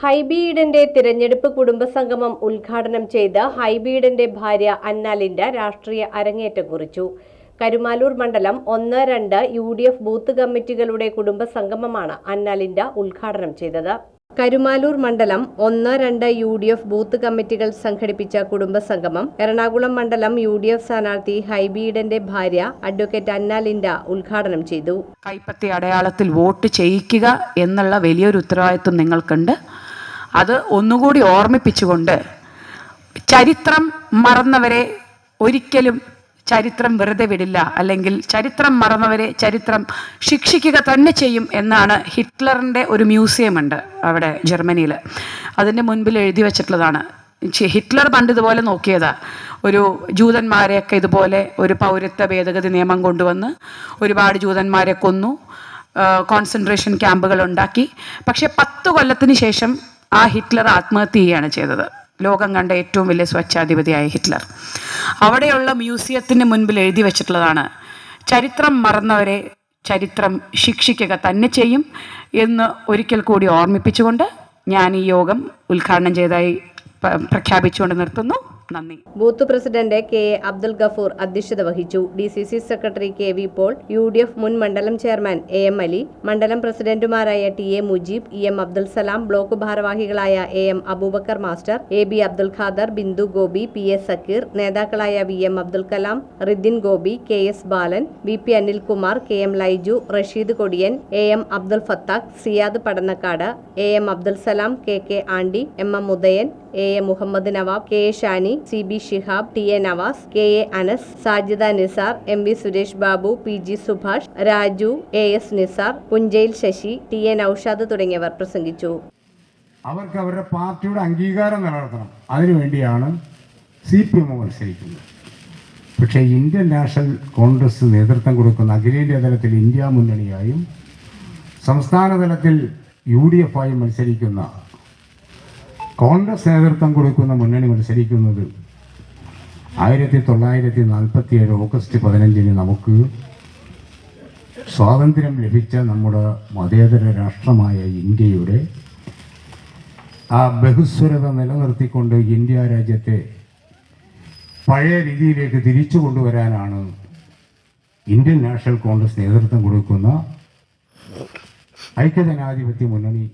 ഹൈബി തിരഞ്ഞെടുപ്പ് കുടുംബസംഗമം ഉദ്ഘാടനം ചെയ്ത് ഹൈബീഡന്റെ ഭാര്യ അന്നാലിൻഡ രാഷ്ട്രീയ അരങ്ങേറ്റം കുറിച്ചു. കരുമാലൂർ മണ്ഡലം ഒന്ന് രണ്ട് യു ഡി എഫ് ബൂത്ത് കമ്മിറ്റികളുടെ കുടുംബസംഗമമാണ് അന്നാലിൻഡ ഉദ്ഘാടനം ചെയ്തത്. കരുമാലൂർ മണ്ഡലം ഒന്ന് രണ്ട് യു ഡി എഫ് ബൂത്ത് കമ്മിറ്റികൾ സംഘടിപ്പിച്ച കുടുംബസംഗമം എറണാകുളം മണ്ഡലം യു ഡി എഫ് സ്ഥാനാർത്ഥി ഹൈബീഡന്റെ ഭാര്യ അഡ്വക്കേറ്റ് അന്നാലിൻഡ ഉദ്ഘാടനം ചെയ്തു. കൈപ്പത്തി അടയാളത്തിൽ വോട്ട് ചെയ്യിക്കുക എന്നുള്ള വലിയൊരു ഉത്തരവാദിത്വം നിങ്ങൾക്കുണ്ട്. അത് ഒന്നുകൂടി ഓർമ്മിപ്പിച്ചുകൊണ്ട് ചരിത്രം മറന്നവരെ ഒരിക്കലും ചരിത്രം വെറുതെ വിടില്ല. അല്ലെങ്കിൽ ചരിത്രം മറന്നവരെ ചരിത്രം ശിക്ഷിക്കുക തന്നെ ചെയ്യും എന്നാണ് ഹിറ്റ്ലറിന്റെ ഒരു മ്യൂസിയം ഉണ്ട് അവിടെ ജർമ്മനിയിൽ. അതിന്റെ മുൻപിൽ എഴുതി വെച്ചിട്ടുള്ളതാണ്. ഹിറ്റ്ലർ പണ്ട് ഇതുപോലെ നോക്കിയതാ. ഒരു ജൂതന്മാരെയൊക്കെ ഇതുപോലെ ഒരു പൗരത്വ ഭേദഗതി നിയമം കൊണ്ടുവന്ന് ഒരുപാട് ജൂതന്മാരെ കൊന്നു. കോൺസെൻട്രേഷൻ ക്യാമ്പുകൾ ഉണ്ടാക്കി. പക്ഷേ പത്ത് കൊല്ലത്തിന് ശേഷം ആ ഹിറ്റ്ലർ ആത്മഹത്യ ചെയ്യുകയാണ് ചെയ്തത്. ലോകം കണ്ട ഏറ്റവും വലിയ സ്വച്ഛാധിപതിയായ ഹിറ്റ്ലർ. അവിടെയുള്ള മ്യൂസിയത്തിന് മുൻപിൽ എഴുതി വച്ചിട്ടുള്ളതാണ് ചരിത്രം മറന്നവരെ ചരിത്രം ശിക്ഷിക്കുക തന്നെ ചെയ്യും എന്ന് ഒരിക്കൽ കൂടി ഓർമ്മിപ്പിച്ചുകൊണ്ട് ഞാൻ ഈ യോഗം ഉദ്ഘാടനം ചെയ്തതായി പ്രഖ്യാപിച്ചുകൊണ്ട് നിർത്തുന്നു. നന്ദി. Booth president K A Abdul Gafoor അധ്യക്ഷത വഹിച്ചു. D C C secretary K V Paul U D F മുൻ മണ്ഡലം ചെയർമാൻ എ എം അലി മണ്ഡലം പ്രസിഡന്റുമാരായ T A Mujeeb E M Abdul Salam block ഭാരവാഹികളായ A M Aboobacker master A B Abdul Khader Bindu Gopi P S Sakeer നേതാക്കളായ V M Abdul Kalam Ridin Gopi K S Balan V P Anilkumar K M Laiju Rasheed Kodiyan A M Abdul Fathah Siyad Padannakkad A M Abdul Salam K K Andi M M Udayan A A Muhammad Nawab K A Shani C B Shihab T A Nawas K A Anas Sajida Nisar M V Suresh Babu P G Subhash Raju A S Nisar Punchayil Sasi T A Noushad തുടങ്ങിയവർ പ്രസംഗിച്ചു. അവർക്ക് അവരുടെ പാർട്ടിയുടെ അംഗീകാരം നിലനിർത്തണം അതിനുവേണ്ടിയാണ് C P M മത്സരിക്കുന്നത്. പക്ഷേ ഇന്ത്യൻ നാഷണൽ കോൺഗ്രസ് നേതൃത്വം കൊടുക്കുന്ന അഖിലേന്ത്യാ തലത്തിൽ ഇന്ത്യ മുന്നണിയായും സംസ്ഥാന തലത്തിൽ യു ഡി എഫായും മത്സരിക്കുന്ന കോൺഗ്രസ് നേതൃത്വം കൊടുക്കുന്ന മുന്നണി മത്സരിക്കുന്നത് ആയിരത്തി തൊള്ളായിരത്തി നാൽപ്പത്തി ഏഴ് ഓഗസ്റ്റ് പതിനഞ്ചിന് നമുക്ക് സ്വാതന്ത്ര്യം ലഭിച്ച നമ്മുടെ മതേതര രാഷ്ട്രമായ ഇന്ത്യയുടെ ആ ബഹുസ്വരത നിലനിർത്തിക്കൊണ്ട് ഇന്ത്യ രാജ്യത്തെ പഴയ രീതിയിലേക്ക് തിരിച്ചു കൊണ്ടുവരാനാണ് ഇന്ത്യൻ നാഷണൽ കോൺഗ്രസ് നേതൃത്വം കൊടുക്കുന്ന ഐക്യജനാധിപത്യ മുന്നണി